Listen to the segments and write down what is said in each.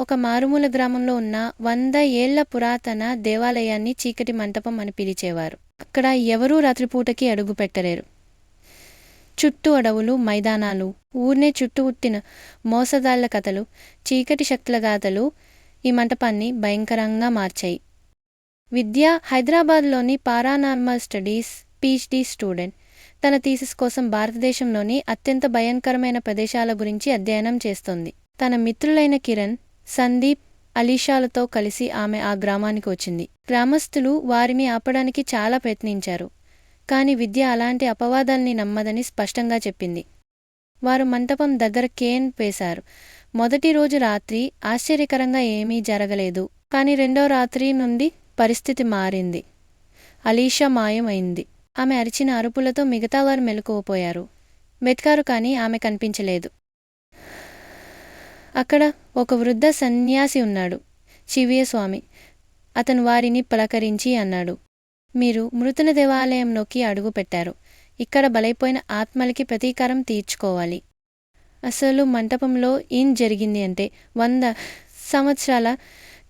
ఒక మారుమూల గ్రామంలో ఉన్న వంద ఏళ్ళ పురాతన దేవాలయాన్ని చీకటి మంటపం అని పిలిచేవారు. అక్కడ ఎవరూ రాత్రిపూటకి అడుగు పెట్టలేరు. చుట్టూ అడవులు మైదానాలు ఊర్నే చుట్టూ ఉట్టిన మోసదాళ్ళ కథలు చీకటి శక్తుల గాథలు ఈ మంటపాన్ని భయంకరంగా మార్చాయి. విద్య హైదరాబాద్లోని పారానార్మల్ స్టడీస్ పీహెచ్డీ స్టూడెంట్ తన థీసిస్ కోసం భారతదేశంలోని అత్యంత భయంకరమైన ప్రదేశాల గురించి అధ్యయనం చేస్తోంది. తన మిత్రులైన కిరణ్ సందీప్ అలీషాలతో కలిసి ఆమె ఆ గ్రామానికి వచ్చింది. గ్రామస్తులు వారిని ఆపడానికి చాలా ప్రయత్నించారు. కాని విద్య అలాంటి అపవాదాల్ని నమ్మదని స్పష్టంగా చెప్పింది. వారు మంటపం దగ్గర కేన్ వేశారు. మొదటి రోజు రాత్రి ఆశ్చర్యకరంగా ఏమీ జరగలేదు. కాని రెండో రాత్రి నుండి పరిస్థితి మారింది. అలీషా మాయమైంది. ఆమె అరిచిన అరుపులతో మిగతావారు మెలకువపోయారు. వెతికారు కానీ ఆమె కనిపించలేదు. అక్కడ ఒక వృద్ధ సన్యాసి ఉన్నాడు. శివ్యస్వామి అతను వారిని పలకరించి అన్నాడు. మీరు మృతుల దేవాలయంలోకి అడుగు పెట్టారు. ఇక్కడ బలైపోయిన ఆత్మలకి ప్రతీకారం తీర్చుకోవాలి. అసలు మంటపంలో ఏం జరిగింది అంటే వంద సంవత్సరాల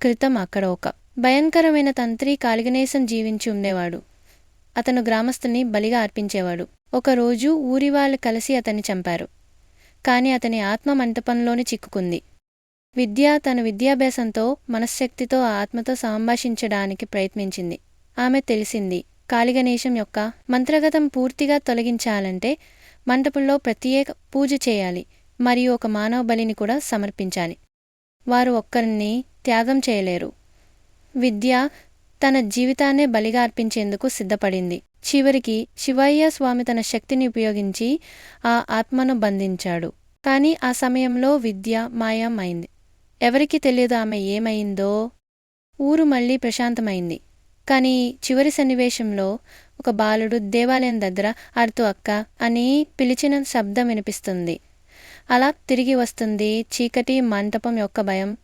క్రితం అక్కడ ఒక భయంకరమైన తంత్రి కాలిగనేసం జీవించి ఉండేవాడు. అతను గ్రామస్థుని బలిగా అర్పించేవాడు. ఒకరోజు ఊరి వాళ్ళు కలిసి అతన్ని చంపారు. కాని అతని ఆత్మ మంటపంలోనే చిక్కుకుంది. విద్య తన విద్యాభ్యాసంతో మనశ్శక్తితో ఆత్మతో సంభాషించడానికి ప్రయత్నించింది. ఆమె తెలిసింది కాళిగణేశం యొక్క మంత్రగతం పూర్తిగా తొలగించాలంటే మంటపంలో ప్రత్యేక పూజ చేయాలి మరియు ఒక మానవ బలిని కూడా సమర్పించాలి. వారు ఒక్కరిని త్యాగం చేయలేరు. విద్య తన జీవితాన్నే బలిగా అర్పించేందుకు సిద్ధపడింది. చివరికి శివయ్య స్వామి తన శక్తిని ఉపయోగించి ఆ ఆత్మను బంధించాడు. కానీ ఆ సమయంలో విద్య మాయమైంది. ఎవరికి తెలియదు ఆమె ఏమైందో? ఊరు మళ్ళీ ప్రశాంతమైంది. కానీ చివరి సన్నివేశంలో ఒక బాలుడు దేవాలయం దగ్గర అర్తు అక్క అని పిలిచిన శబ్దం వినిపిస్తుంది. అలా తిరిగి వస్తుంది చీకటి మంటపం యొక్క భయం.